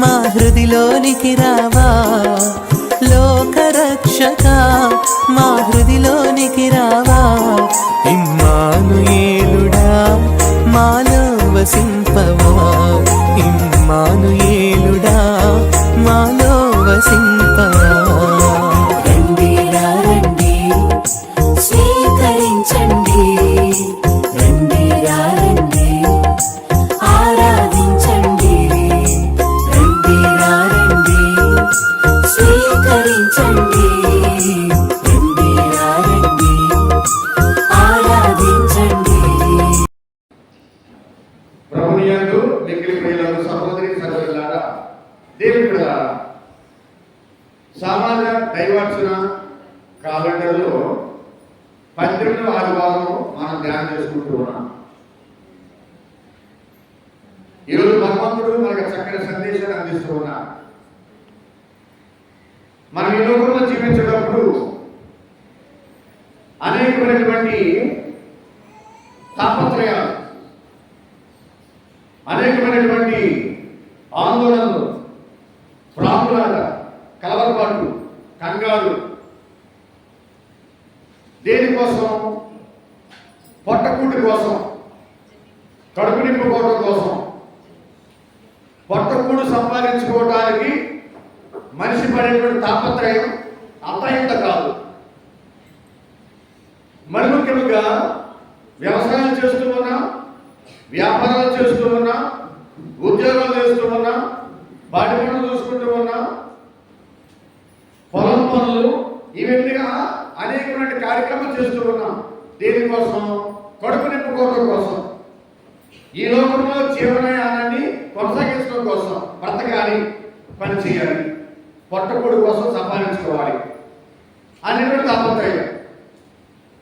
మా హృదిలోనికి రావా? లోకరక్షక మా హృదిలోనికి రావా? ఇమ్మానుయేలుడా మాలో వసింపవా సమాజ దైవార్చన కాలంలో పద్దెనిమిదవ ఆదివారం మనం ధ్యానం చేసుకుంటూ ఉన్నాం. ఈరోజు భగవంతుడు మనకు చక్కని సందేశాన్ని అందిస్తూ ఉన్నాడు. మనం ఈ లోకంలో జీవించేటప్పుడు అనేకమైనటువంటి తాపత్రయాలు అనేకమైనటువంటి ఆందోళనలు ప్రాకులాట కలవరపాట్లు కంగారు. దేనికోసం? పొట్టకూటి కోసం. కడుపు నింపుకోవడం కోసం. పొట్టకూడు సంపాదించుకోవడానికి మనిషి పడేటువంటి తాపత్రయం అంతయింత కాదు. మరి ముఖ్యంగా వ్యవసాయం చేస్తూ ఉన్నాం వ్యాపారాలు చేస్తూ ఉన్నా ఉద్యోగాలు చేస్తూ ఉన్నా బాటి పనులు చూసుకుంటూ ఉన్నా పనులు ఈ విధంగా అనేకమైన కార్యక్రమాలు చేస్తూ ఉన్నాం. దేనికోసం కడుపు నింపుకోవడం కోసం ఈ లోకంలో జీవనయానాన్ని కొనసాగించడం కోసం బ్రతకాలి పనిచేయాలి చేయాలి కోసం సంపాదించుకోవాలి అనేటువంటి తాపత్రయం.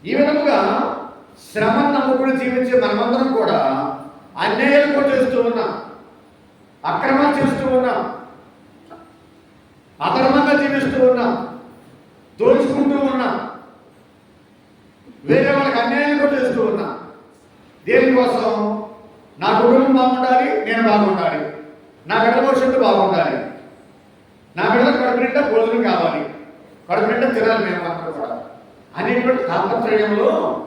ఈ విధముగా శ్రమ నమ్ముకుని జీవించే మనమందరం కూడా అన్యాయాలు కూడా చేస్తూ ఉన్నాం. అక్రమాలు చేస్తూ ఉన్నాం. అధర్మంగా జీవిస్తూ ఉన్నాం. దోచుకుంటూ ఉన్నా. వేరే వాళ్ళకి అన్యాయం కూడా చేస్తూ ఉన్నా. దేనికోసం? నా కుటుంబం బాగుండాలి నేను బాగుండాలి. నా బిడ్డ భవిష్యత్తు బాగుండాలి. నా బిడ్డ కడుపు నిండా భోజనం కావాలి. కడుపు నిండా తినాలి మేము అక్కడ కూడా. అనేటువంటి తాపత్రయంలో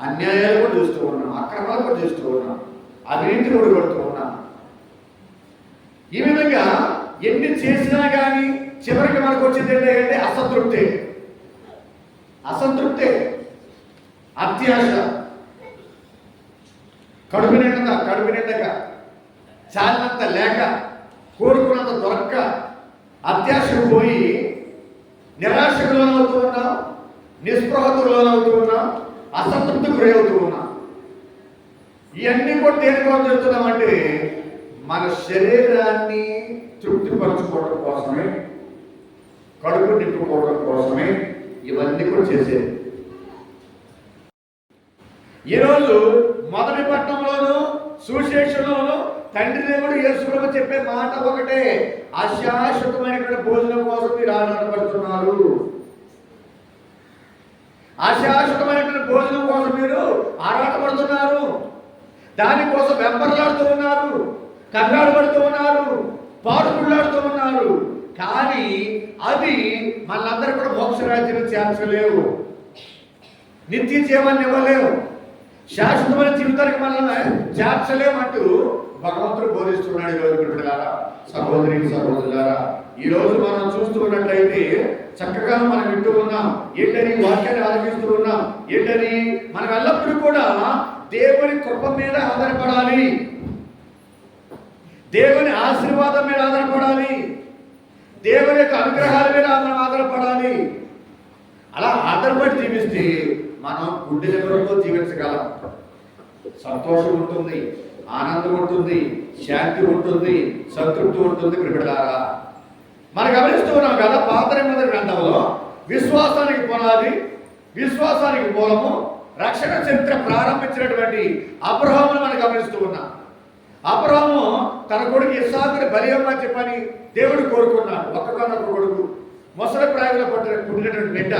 అన్యాయాలు కూడా చూస్తూ ఉన్నాం అక్రమాలు కూడా చేస్తూ ఉన్నాం అవినీతి కూడా కొడుతూ ఉన్నాం. ఈ విధంగా ఎన్ని చేసినా కానీ చివరికి మనకు వచ్చింది ఏంటంటే అసంతృప్తి. అసంతృప్తి. అత్యాశ. కడుపు నిండక కడుపు నిండక. చాలినంత లేక కోరుకున్నంత దొరక్క అత్యాశకు పోయి నిరాశకు లోనవుతూ ఉన్నాం నిస్పృహకు లోనవుతూ ఉన్నాం అసంతృప్తికి గురవుతూ ఉన్నాం. ఇవన్నీ కూడా దేనికోసం చేస్తున్నామంటే మన శరీరాన్ని తృప్తిపరచుకోవడం కోసమే కడుపు నింపుకోవడం కోసమే ఇవన్నీ కూడా చేసేది. ఈరోజు మొదటి పట్టణంలోను సుశేషంలోను తండ్రి దేవుడు యేసుప్రభు చెప్పే మాట ఒకటే అశాశ్వతమైనటువంటి భోజనం కోసం మీరు ఆనందపడుతున్నారు. అశాశ్వతమైనటువంటి భోజనం కోసం మీరు ఆరాటపడుతున్నారు. దానికోసం వెంపర్లాడుతూ ఉన్నారు. కంగారు పడుతూ ఉన్నారు పాడుకుళ్ళాడుతూ ఉన్నారు. కానీ అది మనందరూ కూడా మోక్షరాజ్యం చేర్చలేవు నిత్య జీవాన్ని ఇవ్వలేవు. శాశ్వతమైన జీవితానికి మనల్ని చేర్చలేమంటూ భగవంతుడు బోధిస్తున్నాడు ఈరోజు బిడ్డలారా సహోదరి సహోదరులారా. ఈ రోజు మనం చూస్తున్నట్లయితే చక్కగా మనం వింటూ ఉన్నాం ఏంటని వాక్యాన్ని ఆలోచిస్తూ ఉన్నాం ఏంటని మనం ఎల్లప్పుడూ కూడా దేవుని కృప మీద ఆధారపడాలి. దేవుని ఆశీర్వాదం మీద ఆధారపడాలి. దేవుని యొక్క అనుగ్రహాల మీద మనం ఆధారపడాలి. అలా ఆధారపడి జీవిస్తే మనం గుడ్డి నిద్రతో జీవించగలం. సంతోషం ఉంటుంది ఆనందం ఉంటుంది శాంతి ఉంటుంది సంతృప్తి ఉంటుంది బిడ్డలారా మనం గమనిస్తూ ఉన్నాం కదా పాత నిబంధన గ్రంథంలో విశ్వాసానికి పునాది విశ్వాసానికి మూలము రక్షణ చరిత్ర ప్రారంభించినటువంటి అబ్రహామును మనం గమనిస్తూ ఉన్నాం. అబ్రహము తన కొడుకు ఇస్సాకుని బలి ఇవ్వమని చెప్పని దేవుడు కోరుకున్నాడు. ఒక్కగానొక్క కొడుకు. ముసలి ప్రాయంలో పుట్టిన పుట్టినటువంటి బిడ్డ.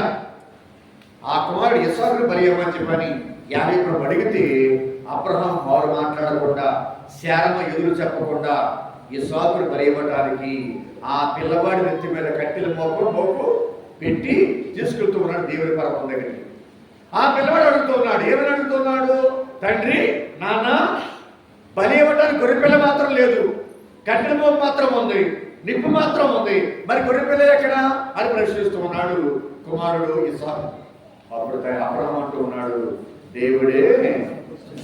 ఆ కుమారుడు ఇస్సాకుని బలి ఇవ్వమని చెప్పని యాభై ప్రభు అడిగితే అబ్రహం వారు మాట్లాడకుండా శారమ ఎదురు చెప్పకుండా ఈ సాకుడు బలైవ్వడానికి ఆ పిల్లవాడి నెత్తి మీద కట్టెల మోపు మోపు పెట్టి తీసుకెళ్తూ ఉన్నాడు దేవుని పర్వతం దగ్గరికి. ఆ పిల్లవాడు అడుగుతున్నాడు ఏమని అడుగుతున్నాడు తండ్రి నాన్న బలి ఇవ్వడానికి గొర్రెపిల్ల మాత్రం లేదు. కట్టెల మోపు మాత్రం ఉంది. నిప్పు మాత్రం ఉంది. మరి గొర్రెపిల్ల ఎక్కడ? అని ప్రశ్నిస్తూ ఉన్నాడు కుమారుడు ఇసాకు అప్పుడు ఆయన అబ్రహం అంటూ ఉన్నాడు దేవుడే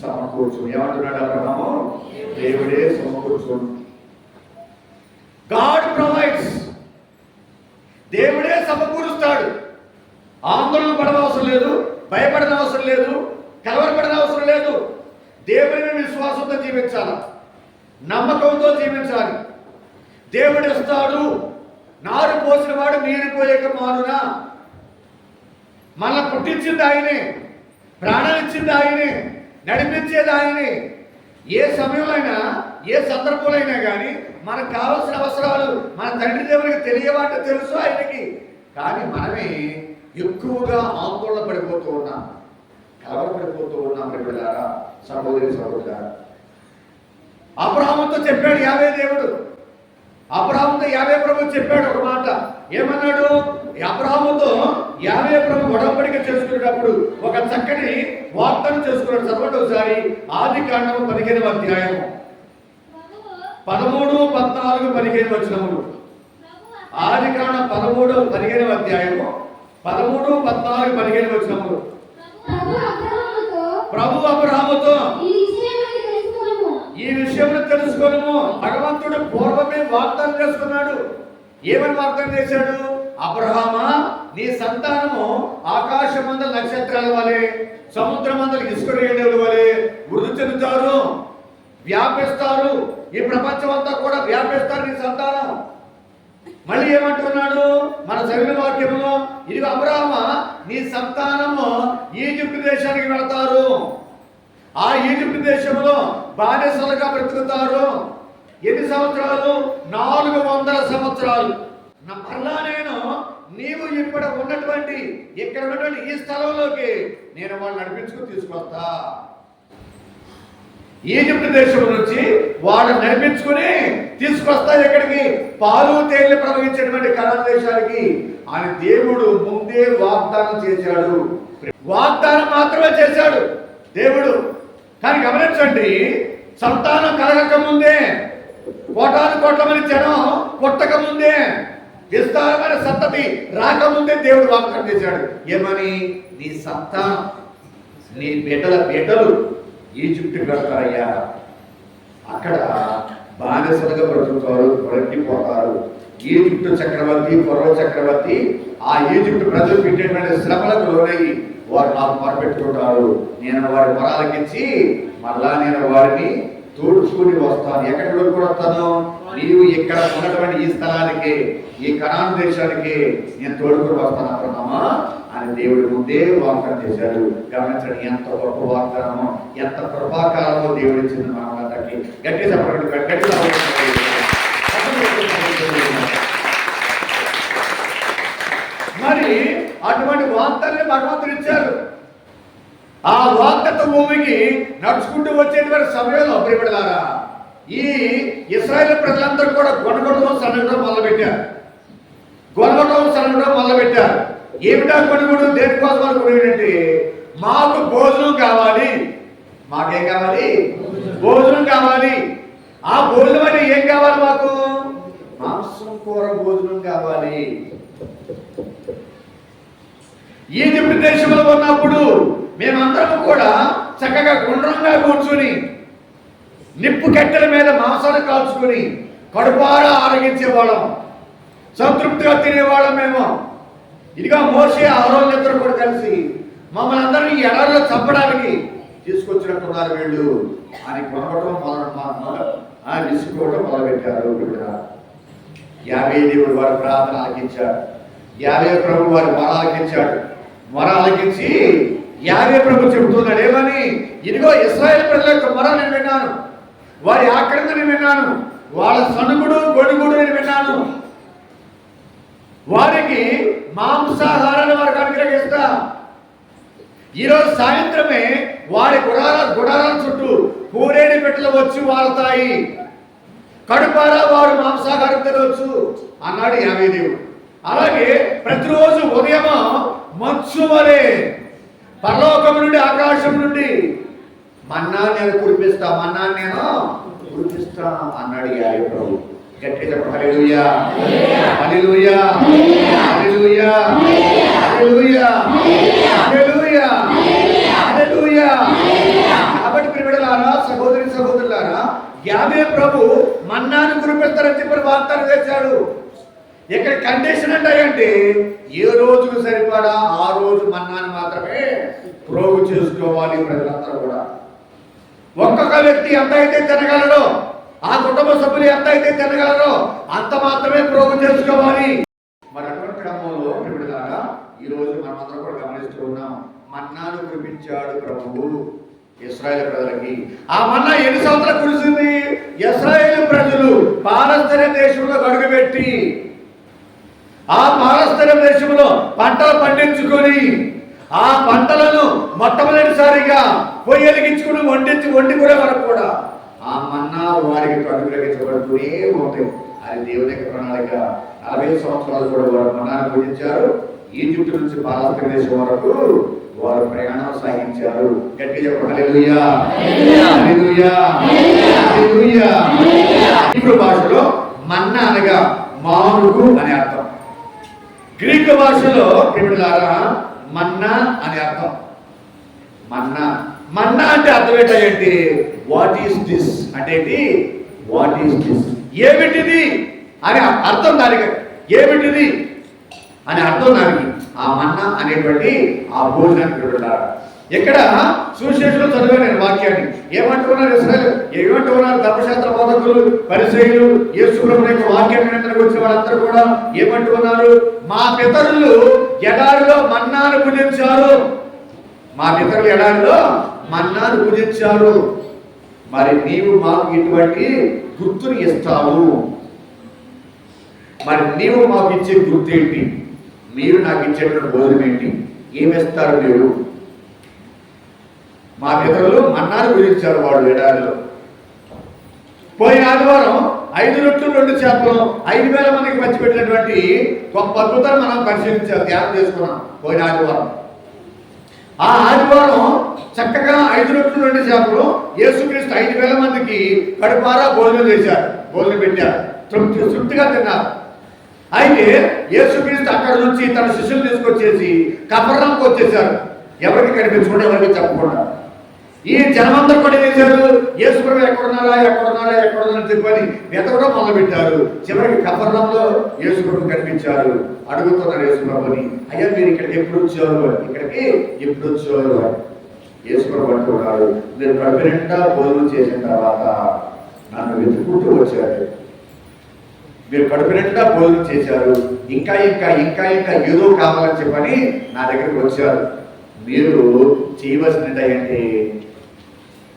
సమకూర్చు ఏమంటున్నాడు అబ్రహము? దేవుడే సమకూర్చు గాడ్ ప్రొవైడ్స్. దేవుడే సమకూరుస్తాడు. ఆందోళన పడనవసరం లేదు భయపడన అవసరం లేదు కలవరపడన అవసరం లేదు దేవుని మీద విశ్వాసంతో జీవించాలి? నమ్మకంతో జీవించాలి. దేవుడు ఇస్తాడు. నారు పోసిన వాడు నీరు పోయక మానునా. మళ్ళా పుట్టించింది ఆయనే. ప్రాణం ఇచ్చింది ఆయనే. నడిపించేది ఆయనే. ఏ సమయంలోనైనా ఏ సందర్భంలో కానీ మనకు కావాల్సిన అవసరాలు మన తండ్రి దేవునికి తెలియవాట తెలుసు ఆయనకి. కానీ మనమే ఎక్కువగా ఆందోళన పడిపోతూ ఉన్నాం. కలవరపడిపోతూ ఉన్నాం బిడ్డలారా సహోదరి సహోదరు అబ్రహాముతో చెప్పాడు యావే దేవుడు. అబ్రహాముతో యావే ప్రభు చెప్పాడు ఒక మాట. ఏమన్నాడు? అబ్రహాముతో యావే ప్రభు ఒడంబడిక చేసుకునేటప్పుడు ఒక చక్కని వార్తను చేసుకున్నాడు. చదవండి ఒకసారి. ఆది కాండము పదిహేను అధ్యాయము. పదమూడు పద్నాలుగు పదిహేను వచనములు. ఆది కాండం పదమూడు పదిహేను అధ్యాయము. పదమూడు పద్నాలుగు పదిహేను అబ్రహాముతో ప్రభు అబ్రహాముతో ఈ విషయంలో తెలుసుకోను భగవంతుడు పూర్వమే వాగ్దానం చేసుకున్నాడు. ఏమని వాగ్దానం చేశాడు? అబ్రహామా నీ సంతానము ఆకాశమంద నక్షత్రాల వలె సముద్రమందల ఇసుక రేణువుల వలె వృద్ధి చెందుతారు వ్యాపిస్తారు. ఈ ప్రపంచం అంతా కూడా వ్యాపిస్తారు నీ సంతానం. మళ్ళీ ఏమంటున్నాడు? మన చదివిన వాక్యంలో ఇది అబ్రాహ్మ నీ సంతానము ఈజిప్ట్ దేశానికి వెళతారు. ఆ ఈజిప్ట్ దేశంలో బానిసలుగా బ్రతుకుతారు. ఎన్ని సంవత్సరాలు? నాలుగు వందల సంవత్సరాలు. నా మరలా నేను నీవు ఇక్కడ ఉన్నటువంటి ఇక్కడ ఉన్నటువంటి ఈ స్థలంలోకి నేను వాళ్ళు నడిపించుకుని తీసుకొస్తా. ఈజిప్ట్ దేశం నుంచి వాళ్ళు నడిపించుకుని తీసుకొస్తా ఎక్కడికి? పాలు తేళ్ళు ప్రవహించేటువంటి కళా దేశానికి. ఆయన దేవుడు ముందే వాగ్దానం చేశాడు. వాగ్దానం మాత్రమే చేశాడు దేవుడు. కానీ గమనించండి సంతానం కలగక ముందే కోటాను కోట్ల మంది జనం పుట్టక ముందే విస్తారమైన సంతతి రాకముందే దేవుడు వాగ్దానం చేశాడు. ఏమని? నీ సంతానం నీ బిడ్డల బిడ్డలు ఈజిప్ట్ వెళ్తారయ్యా. అక్కడ బానిసలుగా బ్రతుకుతారు బ్రతికిపోతారు ఈజిప్టు చక్రవర్తి పొరవ చక్రవర్తి ఆ ఈజిప్టు ప్రజలు పెట్టేటువంటి శ్రమలకు లోనయ్యి వారు నాకు మొరపెట్టుకుంటారు నేను వారి మొరాలకిచ్చి మళ్ళా నేను వారిని తోడుచుకుని వస్తాను. ఎక్కడికి కూడా వస్తాను నీవు ఇక్కడ ఉన్నటువంటి ఈ స్థలానికి ఈ కనాన్ దేశానికి నేను తోడుకుని వస్తాను అబ్రహమా అని దేవుడి ముందే వాగ్దానం చేశాడు. గమనించండి ఎంత గొప్ప వాగ్దానమో ఎంత కృపాకాలమో దేవుడు ఇచ్చింది మనమందరికి. గట్టి చెప్పండి గట్టి చెప్పండి. మరి అటువంటి వార్తల్ని భగవంతుడు ఇచ్చారు. ఆ వాగ్దత్త భూమికి నడుచుకుంటూ వచ్చేటువంటి సమయంలో ప్రియపడలారా ఈ ఇస్రాయేల్ ప్రజలందరూ కూడా గొడగొడడం సన్నగడం మొదలుపెట్టారు. గొడగొడడం సన్నగడం మొదలుపెట్టారు. ఏమిటా కొనుగోడు దేనికోసం అనుకునేటంటే మాకు భోజనం కావాలి. మాకేం కావాలి? భోజనం కావాలి. ఆ భోజనం అంటే ఏం కావాలి మాకు? మాంసం కూర భోజనం కావాలి. ఈజిప్ట్ దేశంలో ఉన్నప్పుడు మేమందరం కూడా చక్కగా గుండ్రంగా కూర్చుని నిప్పు కట్టెల మీద మాంసాలు కాల్చుకొని కడుపారా ఆరగించే వాళ్ళం సంతృప్తిగా తినేవాళ్ళం మేము. ఇదిగా మోసే ఆరోగ్య కూడా కలిసి మమ్మల్ని అందరినీ ఈ ఎడారిలో చంపడానికి తీసుకొచ్చినట్టున్నారు వీళ్ళు. అని కొనవటం మొదలు ఆ విసుకోవడం మొదలుపెట్టారు యాభై దేవుడు వారి ప్రార్థన ఆలకించాడు యాభై ప్రభు వారి మొర ఆలకించాడు మొర ఆలకించి యాభై ప్రభు చెబుతున్నాడు ఏమని? ఇదిగో ఇస్రాయల్ ప్రజల యొక్క మొర నేను విన్నాను. వారి ఆక్రంద నేను విన్నాను. వాళ్ళ సనుగుడు గొడుగుడు నేను విన్నాను. వారికి మాంసాహారాన్ని వారికి అనుగ్రహిస్తా. ఈరోజు సాయంత్రమే వారి గుడార గుడారాల చుట్టూ కూరేడి పెట్టలు వచ్చి వాళ్తాయి కడుపారా వారు మాంసాహారం తినవచ్చు? అన్నాడు యావే దేవుడు. అలాగే ప్రతిరోజు ఉదయం మంచు వలె పరలోకం నుండి ఆకాశం నుండి మన్నా నేను కురిపిస్తా మన్నా నేను కురిపిస్తా అన్నాడు యావే ప్రభు. గట్టిగా హల్లెలూయా. హల్లెలూయా. హల్లెలూయా. హల్లెలూయా. హల్లెలూయా. హల్లెలూయా. కాబట్టి ప్రియులారా సహోదరి సహోదరులారా యావే ప్రభు మన్నాను కురిపిస్తారని చెప్పి వార్తలు చేశాడు. ఇక్కడ కండిషన్ అంటే ఏ రోజుకు సరిపడా ఆ రోజు మన్నాను మాత్రమే ప్రోగు చేసుకోవాలి ప్రజలందరూ కూడా. ఒక్కొక్క వ్యక్తి ఎంత అయితే తినగలరో ఆ కుటుంబ సభ్యులు ఎంత అయితే తినగలరో అంత మాత్రమే ప్రోగు చేసుకోవాలి. మరి అటువంటి క్రమంలో ప్రియులారా ఈ రోజు మనమందరం కూడా గమనిస్తూ ఉన్నాం మన్నాను కురిపించాడు ప్రభువు ఇస్రాయేల్ ప్రజలకి. ఆ మన్నా ఎన్ని సంవత్సరాలు కురిసింది? ఇస్రాయేల్ ప్రజలు పాలస్తీన దేశంలో అడుగుపెట్టి ఆ పాలస్తీన దేశంలో పంటలు పండించుకొని ఆ పంటలను మొట్టమొదటిసారిగా పొయ్యి వెలిగించుకుని వండించి వండుకునే వరకు కూడా. ఆ మన్నా వారికి కడుగులగించబడుతూనే ఉంటాయి అది దేవుని యొక్క ప్రణాళిక. నలభై సంవత్సరాలు కూడా వారు మన్నాను పూజించారు. ఈజిప్ట్ నుంచి పాలస్తీన దేశం వరకు వారు ప్రయాణం సాగించారు. చెప్పండి. ఇప్పుడు భాషలో మన్నా అనగా మానుగు అని అర్థం. గ్రీక్ భాషలో ప్రిమిలారా మన్నా అని అర్థం. మన్నా. మన్నా అంటే అర్థం ఏంటంటే వాట్ ఈస్ దిస్ అంటే వాట్ ఈస్ దిస్ ఏమిటిది? అని అర్థం దానికి. ఏమిటిది? అని అర్థం దానికి. ఆ మన్నా అనేటువంటి ఆ భోజనానికి ప్రిమిలారా ఇక్కడ సుశేషులు చదివాను నేను వాక్యాన్ని. ఏమంటున్నారు ఇస్రాయల్? ఏమంటున్నారు ధర్మశాస్త్ర బోధకులు పరిచయులు యేసుప్రభు యొక్క వాక్యం వినడానికి వచ్చిన వాళ్ళందరూ కూడా ఏమంటున్నారు? మా పితరులు ఎడారిలో మన్నాను పూజించారు మా పితరులు ఎడారిలో మన్నాను పూజించారు మరి నీవు మాకు ఇటువంటి గుర్తుని ఇస్తావు. మరి నీవు మాకు ఇచ్చే గుర్తు ఏంటి? మీరు నాకు ఇచ్చేటువంటి భోజనం ఏంటి? ఏమిస్తారు మీరు? మా పితరులు మన్నాను గురించారు వాళ్ళు ఎడారిలో పోయిన ఆదివారం ఐదు రొట్లు రెండు చేపలు ఐదు వేల మందికి పంచిపెట్టినటువంటి గొప్ప అద్భుతాన్ని మనం పరిశీలించాం ధ్యానం చేసుకున్నాం పోయిన ఆదివారం. ఆ ఆదివారం చక్కగా ఐదు రొట్లు రెండు చేపలు యేసుక్రీస్తు ఐదు వేల మందికి కడుపారా భోజనం చేశారు భోజనం పెట్టారు తృప్తి తృప్తిగా తిన్నారు. అయితే యేసుక్రీస్తు అక్కడ నుంచి తన శిష్యులు తీసుకొచ్చేసి కపర్రంకి వచ్చేసారు ఎవరికి కనిపించకుండా ఎవరికి చెప్పకుండా. ఈ జనమందరూ కూడా ఏం చేశారు? యేసుప్రభు ఎక్కడున్నారా ఎక్కడున్నారా ఎక్కడున్నారా చెప్పని వెతకడం మొదలుపెట్టారు. చివరికి కపర్ణంలో యేసుప్రభు కనిపించారు. అడుగుతున్నారు యేసుప్రభుని అయ్యా మీరు ఇక్కడికి ఎప్పుడు వచ్చారు? ఇక్కడికి ఎప్పుడు వచ్చారు? యేసుప్రభు అంటున్నారు మీరు కడుపు భోజనం చేసిన తర్వాత నన్ను వెతుకుంటూ వచ్చారు. మీరు కడుపు భోజనం చేశారు. ఇంకా ఇంకా ఇంకా ఇంకా ఏదో కావాలని చెప్పని నా దగ్గరికి వచ్చారు. మీరు చేయవలసినది ఏంటి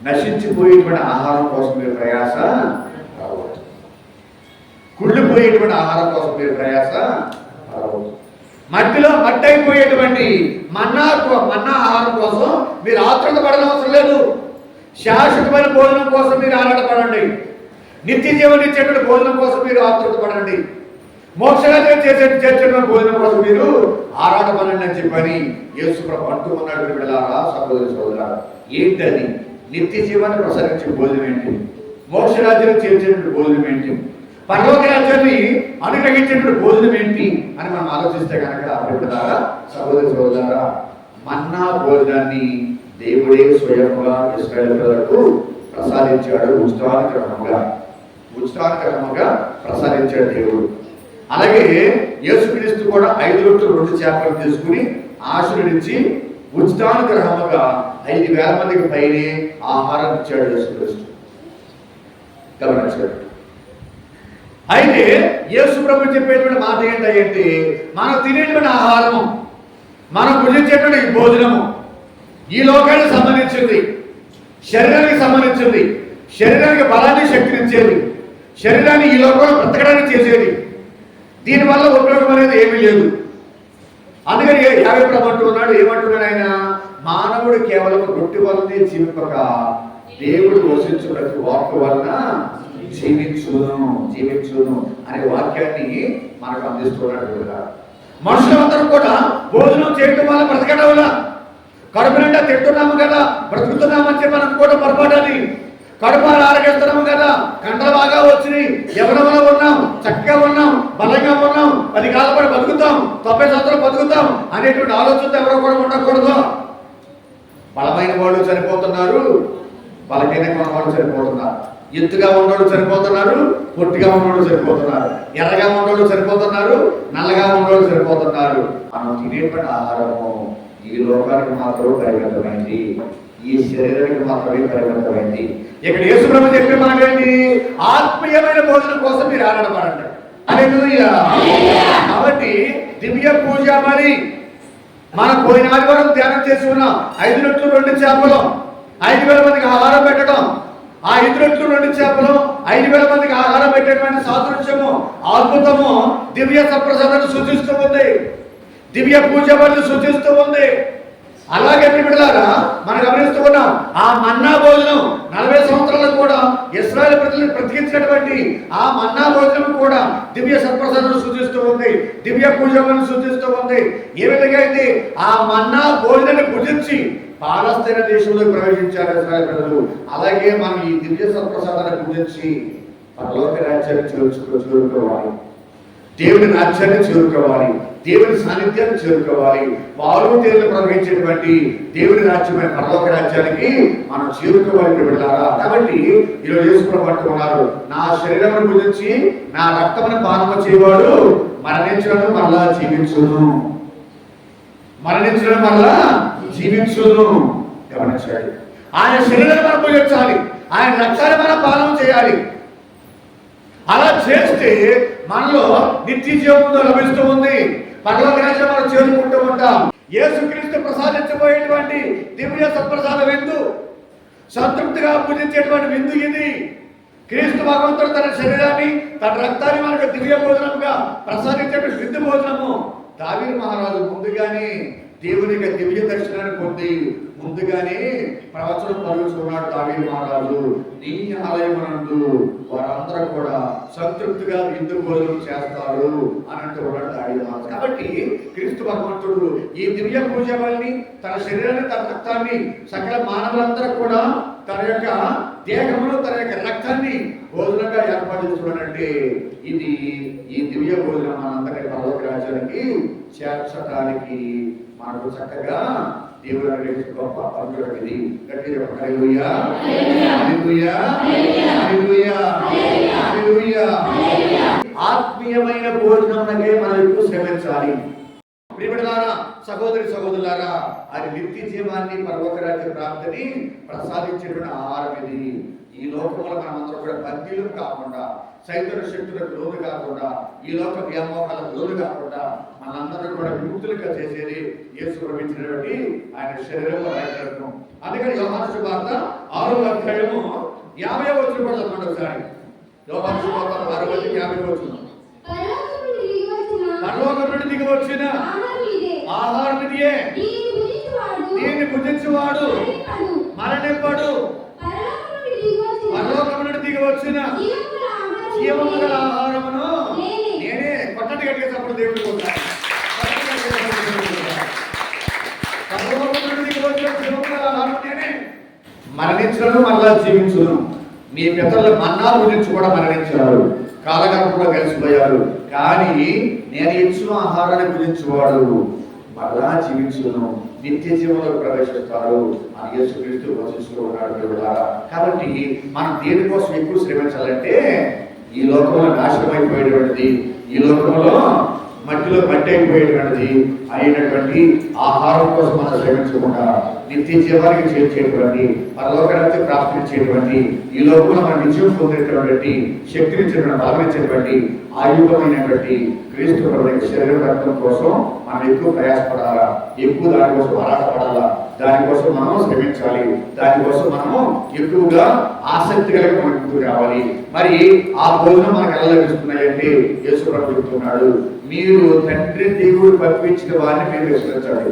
నశించిపోయేటువంటి ఆహారం కోసం మీరు ప్రయాస పడవద్దు. కుళ్ళిపోయేటువంటి ఆహారం కోసం మీరు ప్రయాస పడవద్దు. మట్టిలో మట్టి అయిపోయేటువంటి మన్నా మన్నా ఆహారం కోసం మీరు ఆతృత పడడం అవసరం లేదు. శాశ్వతమైన భోజనం కోసం మీరు ఆరాటపడండి నిత్య జీవనం ఇచ్చేటువంటి భోజనం కోసం మీరు ఆతృత పడండి. మోక్షరాజ్యం చేసే చేర్చడం భోజనం కోసం మీరు ఆరాటపడండి అని చెప్పని యేసు ప్రభు అంటూ ఉన్నాడు వెళ్ళారా సహోదరి సహోదరా. ఏంటది? నిత్య జీవాన్ని ప్రసరించే భోజనం ఏంటి? మోక్షరాజ్యం చేర్చేటువంటి భోజనం ఏంటి? పరలోక రాజ్యాన్ని అనుగ్రహించేటువంటి భోజనం ఏంటి అని మనం ఆలోచిస్తే కనుక అభిప్రాయ సహోదరి సహోదరా మన్నా భోజనాన్ని దేవుడే స్వయంగా ఇస్రాయేల్ ప్రజలకు ప్రసాదించాడు ఉత్సాహకరముగా ఉత్సాహకరముగా ప్రసాదించాడు దేవుడు. అలాగే యేసుక్రీస్తు కూడా ఐదు రొట్టెలు రెండు చేపలు తీసుకుని ఆశీర్వదించి ఉచితానుగ్రహముగా ఐదు వేల మందికి పైనే ఆహారం ఇచ్చాడు యేసుక్రీస్తు. గమనించాడు. అయితే యేసు ప్రభు చెప్పేటువంటి మాట ఏంటంటే మనం తినేటువంటి ఆహారము మనం భుజించేటువంటి ఈ భోజనము ఈ లోకానికి సంబంధించింది శరీరానికి సంబంధించింది శరీరానికి బలాన్ని శక్తినిచ్చేది శరీరాన్ని ఈ లోకంలో బ్రతకడానికి చేసేది. దీనివల్ల ఉపయోగం అనేది ఏమీ లేదు. అందుకని యాగప్పుడు యాభై అంటున్నాడు ఏమంటున్నాడు ఆయన? మానవుడు కేవలం రొట్టి వల్లనే జీవింపక దేవుడు వసించు ప్రతి వాక్ వలన జీవించును జీవించును అనే వాక్యాన్ని మనకు అందిస్తున్నాడు కూడా మనుషులందరూ కూడా భోజనం చేయటం వల్ల బ్రతకడం వల్ల కడుపు నిండా తింటున్నాము కదా బ్రతుకుతున్నామని చెప్పి మనం కూడా పొరపాటని కడుపు ఆరగిస్తున్నాము కదా. కండలు బాగా వచ్చినాయి. ఎవరెవరో ఉన్నాం. చక్కగా ఉన్నాం. బలంగా ఉన్నాం. పది కాలం బతుకుతాం. తొంభై సంవత్సరాలు బతుకుతాం అనేటువంటి ఆలోచనతో ఎవరో కూడా ఉండకూడదు. బలమైన వాళ్ళు చనిపోతున్నారు. బలహీనంగా వాళ్ళు చనిపోతున్నారు. ఎత్తుగా ఉన్నోళ్ళు చనిపోతున్నారు. పొట్టిగా ఉన్నోళ్ళు చనిపోతున్నారు. ఎర్రగా ఉన్నోళ్ళు చనిపోతున్నారు. నల్లగా ఉన్నోళ్ళు చనిపోతున్నారు. మనం తినేటువంటి ఆహారము ఈ లోకానికి మాత్రం పరిమితమైంది. ఈ శరీరానికి మాత్రమే పరిమితమైంది ఇక్కడ యేసుప్రభు చెప్పే మాట ఏంటి? ఆత్మీయమైన భోజనం కోసం మీరు ఆరాటపడండి. కాబట్టి దివ్య పూజ మరి. మనం పోయిన ఆదివారం ధ్యానం చేసి ఉన్నాం ఐదు రెట్లు రెండు చేపలు ఐదు వేల మందికి ఆహారం పెట్టడం. ఆ ఐదు రెట్లు రెండు చేపలు ఐదు వేల మందికి ఆహారం పెట్టేటువంటి సాదృశ్యము అద్భుతము దివ్య సప్రసాదాన్ని సూచిస్తూ ఉంది. దివ్య పూజ వాళ్ళు సూచిస్తూ ఉంది. అలాగే బిడ్డలారా మనం గమనిస్తూ ఉన్నాం ఆ మన్నా భోజనం నలభై సంవత్సరాలకు కూడా ఇస్రాయల్ ప్రజలను బ్రతికించినటువంటి ఆ మన్నా భోజనం కూడా దివ్య సత్ప్రసాదం సూచిస్తూ ఉంది దివ్య పూజలను సూచిస్తూ ఉంది. ఏ విధంగా అయితే ఆ మన్నా భోజనాన్ని భుజించి పాలస్తీన దేశంలో ప్రవేశించారు ఇస్రాయల్ ప్రజలు అలాగే మనం ఈ దివ్య సత్ప్రసాదాన్ని భుజించి పరలోక రాజ్యాన్ని చేర్చుకో దేవుని రాజ్యాన్ని చేరుకోవాలి దేవుని సాన్నిధ్యాన్ని చేరుకోవాలి. వారు తేళ్ళు ప్రవహించేటువంటి దేవుని రాజ్యమైన పరలోక రాజ్యానికి మనం చేరుకోవాలి వెళ్ళాలా కాబట్టి ఈరోజు యేసుప్రభు పట్టుకున్నారు నా శరీరం గురించి నా రక్తమును పానము చేయవాడు మరణించడం మరలా జీవించును. మరణించడం వల్ల జీవించును. గమనించాలి. ఆయన శరీరాన్ని మనం పూజించాలి. ఆయన రక్తాన్ని మనం పాలన చేయాలి. అలా చేస్తే మనలో నిత్య జీవంతో లభిస్తూ ఉంది. పర్లోక రాజ్యం మనం చేరుకుంటూ ఉంటాం. యేసుక్రీస్తు ప్రసాదించబోయేటువంటి దివ్య సత్ప్రసాద విందు సంతృప్తిగా పూజించేటువంటి విందు ఇది. క్రీస్తు భగవంతుడు తన శరీరాన్ని తన రక్తాన్ని మనకు దివ్య భోజనంగా ప్రసాదించేటువంటి విందు భోజనము. దావీదు మహారాజు ముందుగానే దేవుని యొక్క దివ్య దర్శనాన్ని పొంది ముందుగానే ప్రవచనం పలుకుతున్నాడు దావీ మహారాజు. నీ ఆలయమునందు వారందరూ కూడా సంతృప్తిగా విందు భోజనం చేస్తారు అని అంటున్నాడు దావీ మహారాజు. కాబట్టి క్రీస్తు భగవంతుడు ఈ దివ్య పూజ వల్ని తన శరీరాన్ని తన రక్తాన్ని సకల మానవులందరూ కూడా తన యొక్క దేహంలో తన యొక్క రక్తాన్ని భోజనంగా ఏర్పాటు చేసుకున్నాడంటే ఇది ఈ దివ్య భోజనం మనందరి పర్వత రాజ్యానికి చేర్చడానికి మనకు చక్కగా దేవుడు అనుగ్రహించిన గొప్ప ఇది గట్టి ఆత్మీయమైన భోజనంకే మనం ఎక్కువ శ్రమించాలి ప్రియమిడలారా సహోదరి సహోదరులారా అది నిత్య జీవాన్ని పరలోకరాజ్య ప్రాప్తిని ప్రసాదించేటువంటి ఆహారం ఇది. ఈ లోకంలో మనమందరం కూడా బందీలు కాకుండా చైతన్య శక్తులకు లోను కాకుండా ఈ లోక వ్యామోహాలకు లోను కాకుండా మనందరం కూడా విముక్తులుగా చేసేది యేసు ప్రవహించినటువంటి ఆయన శరీరంలో రాయడం అందుకని యోహాను శుభార్త ఆరో అధ్యాయము యాభై వచ్చిన కూడా చదవండి ఒకసారి. యోహాను శుభార్త ఆరో వచ్చి యాభై వచ్చిన వచ్చిన ఆహారం ఇదే. దీనిని భుజించువాడు. మరణింపడు. మరణింపడు. పరలోకం నుండి దిగి వచ్చిన ఆహారమును నేనే. కొట్టటి కట్టేటప్పుడు దేవుడు కూడా. కొట్టటి కట్టేటప్పుడు దేవుడు కూడా. పరలోకం నుండి దిగి వచ్చిన నేనే. మరణించను మరలా జీవించును మీ పితరులు మన్నా గురించి కూడా మరణించారు కాలగర్భంలో కలిసిపోయారు. కానీ నేను ఇచ్చిన ఆహారాన్ని గురించివాడు. మరలా జీవించును నిత్య జీవంలో ప్రవేశిస్తారు. అని యేసుక్రీస్తు వచిస్తూ ఉన్నాడు దేవుడారా. కాబట్టి మనం దేనికోసం ఎక్కువ శ్రమించాలంటే ఈ లోకంలో నాశనం అయిపోయేటువంటిది ఈ లోకంలో మట్టిలో మట్టి అయిపోయేటువంటిది అయినటువంటి ఆహారం కోసం మనం శ్రమించకుండా నిత్య జీవానికి చేర్చేటువంటి పరలోకానికి ప్రాప్తించేటువంటి ఈ లోపల మన విజయం పొందేటటువంటి శక్తినిచ్చినటువంటి బలమిచ్చేటువంటి ఆయుధమైనటువంటి క్రీస్తు ప్రభు శరీర రక్తం కోసం మనం ఎక్కువ ప్రయాసపడాలా? ఎక్కువ దానికోసం ఆరాటపడాలా? దానికోసం మనం శ్రమించాలి. దానికోసం మనము ఎక్కువగా ఆసక్తి కలిగి మనకు రావాలి. మరి ఆ భోజనం మనకు ఎలా లభిస్తున్నాయంటే యేసు చెప్తున్నాడు. మీరు తండ్రి దేవుడు పంపించిన వారిని మీరు విశ్వసించండి.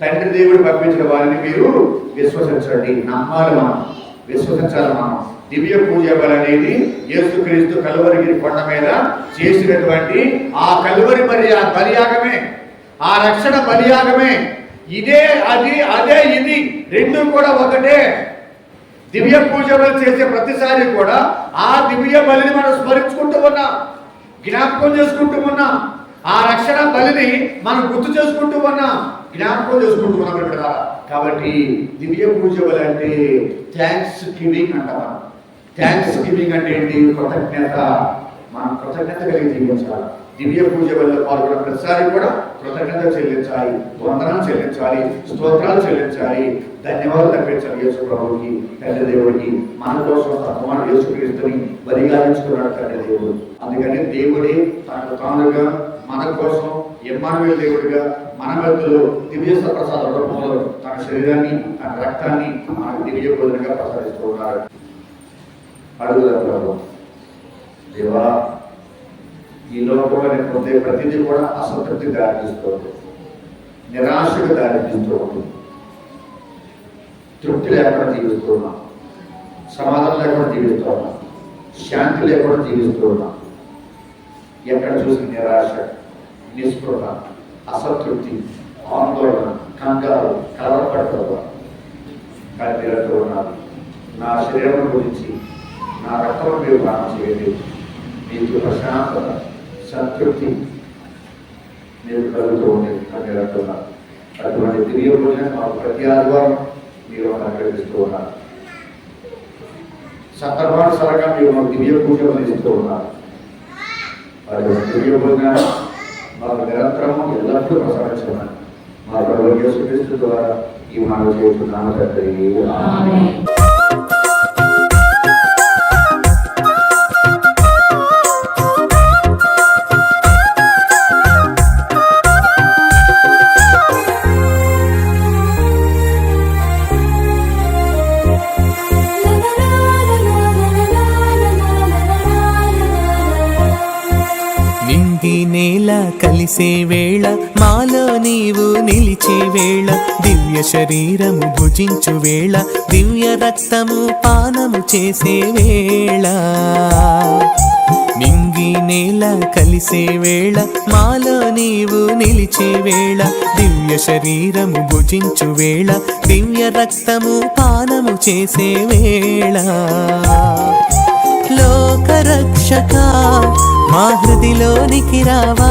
తండ్రి దేవుడు పంపించిన వారిని మీరు విశ్వసించండి. నమ్మాలి మనం. విశ్వసించాలి మనం. దివ్య పూజ బలి అనేది యేసుక్రీస్తు కలువరిగిరి కొండ మీద చేసినటువంటి ఆ కలువరి మరి ఆ బలియాగమే ఆ రక్షణ బలియాగమే. ఇదే అది అదే ఇది రెండు కూడా ఒకటే. దివ్య పూజ బలి చేసే ప్రతిసారి కూడా ఆ దివ్య బలిని మనం స్మరించుకుంటూ ఉన్నాం. జ్ఞాపకం చేసుకుంటూ ఉన్నాం ఆ రక్షణ బలిని మనం గుర్తు చేసుకుంటూ ఉన్నాం జ్ఞాపకం చేసుకుంటూ ఉన్నాం ఇక్కడ కాబట్టి దివ్య పూజ అంటే థ్యాంక్స్ గివింగ్ అంటాం థ్యాంక్స్ గివింగ్ అంటే ఏంటి? కృతజ్ఞత. మనం కృతజ్ఞత కలిగి జీవించాలి. దివ్య పూజ వల్ల పాల్గొన్న ప్రతిసారి కూడా కృతజ్ఞత చెల్లించాలి వందనాలు చెల్లించాలి స్తోత్రాలు చెల్లించాలి. ధన్యవాదాలు అర్పించాలి యేసు ప్రభుకి తండ్రి దేవుడికి. మన కోసం తత్వాన్ని యేసుక్రీస్తుని బలిగాలించుకున్నాడు తండ్రి దేవుడు. అందుకని దేవుడే తనకు తానుగా మన కోసం ఎమ్మానువేల దేవుడిగా మన మధ్యలో దివ్య ప్రసాద రూపంలో తన శరీరాన్ని తన రక్తాన్ని మన దివ్య బోధనగా ప్రసాదిస్తూ ఉన్నాడు. అడుగుదాం ప్రభు. దేవా ఈ లోకంలో పొందే ప్రతిదీ కూడా అసంతృప్తి ఉంటుంది నిరాశకు దారితీస్తుంది. తృప్తి లేకుండా జీవిస్తున్నాం. సమాధానం లేకుండా జీవిస్తున్నాం. శాంతి లేకుండా జీవిస్తున్నాం. ఎక్కడ చూసిన నిరాశ నిస్పృహ అసంతృప్తి ఆందోళన కంగారు కలవరపడతారు కానీ మీరంటూ ఉన్నారు. నా శరీరం గురించి నా రక్తం మీరు ప్రాణం చేయండి. మీకు ప్రశాంతత సంతృప్తి మీరు కలుగుతూ ఉండేది అని మీరు అంటున్నారు అటువంటి దివ్య భోజనం మాకు ప్రతి ఆదివారం మీరు మాకు కలిగిస్తూ ఉన్నారు సందర్భానుసారంగా మీరు మాకు దివ్య పూజలు ఇస్తూ ఉన్నారు అటువంటి దివ్య భోజనాన్ని మాకు నిరంతరము ఎల్లప్పుడూ ప్రసాదించమని మా ప్రభు యేసుక్రీస్తు ద్వారా ఈ మనవి చేస్తున్నాను తండ్రి కలిసే వేళ మాలో నీవు నిలిచే వేళ దివ్య శరీరము భుజించు వేళ దివ్య రక్తము పానము చేసే వేళ. మింగి నేల కలిసే వేళ మాలో నీవు నిలిచే వేళ దివ్య శరీరము భుజించు వేళ దివ్య రక్తము పానము చేసే వేళ. లోకరక్షక మా హృదిలోనికి రావా?